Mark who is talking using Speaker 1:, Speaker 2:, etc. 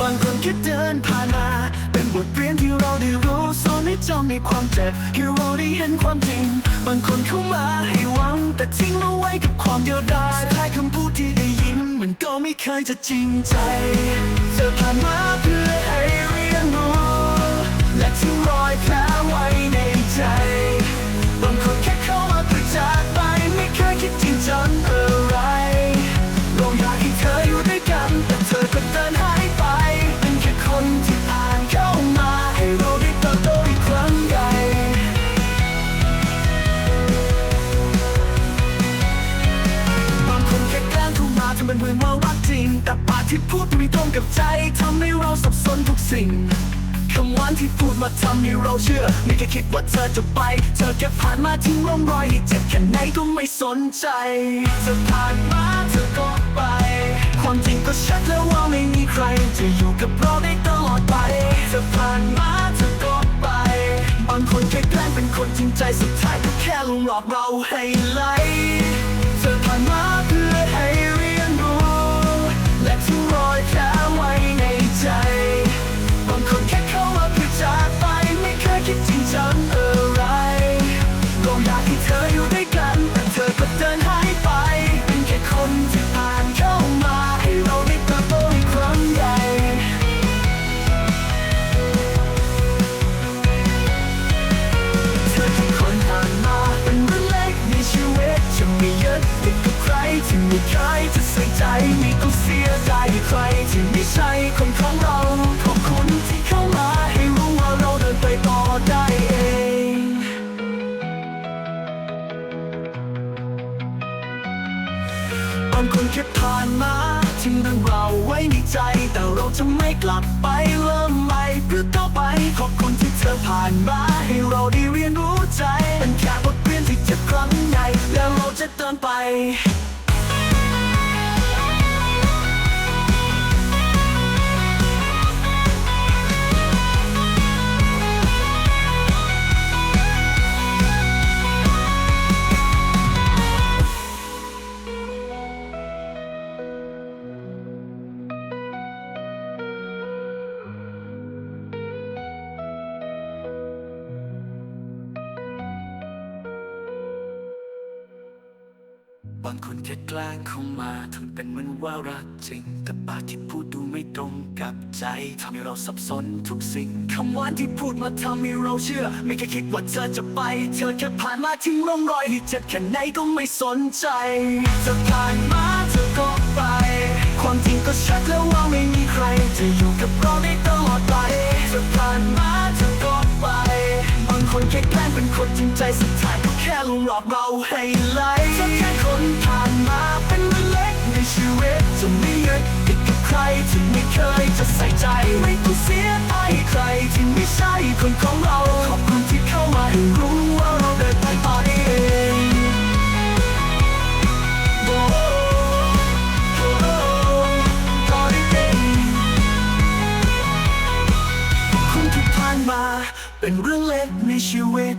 Speaker 1: บางคนแค่เดินผ่านมา เป็นบทเรียนที่เราได้รู้สอนให้จำในความเจ็บให้เราได้เห็นความจริง บางคนเข้ามาให้หวัง แต่ทิ้งเราไว้กับความเดียวดายสุดท้ายคำพูดที่ได้ยินมันก็ไม่เคยจะจริงใจ เธอผ่านมาเพื่อ ที่พูดไม่ตรงกับใจทำให้เราสับสนทุกสิ่งคำหวานที่พูดมาทำให้เราเชื่อไม่เคยคิดว่าเธอจะไป เธอแค่ผ่านมาทิ้งร่องรอยให้เจ็บแค่ไหนก็ไม่สนใจเธอผ่านมาเธอก็ไป ความจริงก็ชัดแล้วว่าไม่มีใคร จะอยู่กับเราได้ตลอดไปเธอผ่านมาเธอก็ไป บางคนแค่แกล้งเป็นคนจริงใจสุดท้ายก็แค่ลวงหลอกเราให้ไหล ไม่เคยจะใส่ใจไม่ต้องเสียใจใครที่ไม่ใช่คนของเราขอบคุณที่เข้ามาให้รู้ว่าเราเดินไปต่อได้เองบางคนแค่ผ่านมาทิ้งเรื่องเราไว้ในใจ แต่เราจะไม่กลับไปเริ่มใหม่เพื่อต่อไปขอบคุณที่เธอผ่านมาให้เราได้เรียนรู้ใจ เป็นแค่บทเรียนที่เจ็บครั้งใหญ่แล้วเราจะเดินไป บางคนแค่แกล้งเข้ามาทำเป็นเหมือนว่ารักจริง แต่ปากที่พูดดูไม่ตรงกับใจทำให้เราสับสนทุกสิ่งคำหวานที่พูดมาทำให้เราเชื่อ ไม่เคยคิดว่าเธอจะไป เธอแค่ผ่านมาทิ้งร่องรอยที่เจ็บแค่ไหนก็ไม่สนใจเธอผ่านมาเธอก็ไป ความจริงก็ชัดแล้วว่าไม่มีใคร จะอยู่กับเราได้ตลอดไปเธอผ่านมาเธอก็ไปบางคนแค่แกล้งเป็นคนจริงใจสุดท้าย ก็แค่ลวงหลอกเราให้ไหลแค่คนผ่านมาเป็นเรื่องเล็กในชีวิตจะไม่ยึดติดกับใครที่ไม่เคยจะใส่ใจไม่ต้องเสียใจใครที่ไม่ใช่คนของเราขอบคุณที่เข้ามาให้รู้ว่าเราเดินไปต่อได้เองโอ้โอ้ต่อได้เองคุณที่ผ่านมาเป็นเรื่องเล็กในชีวิต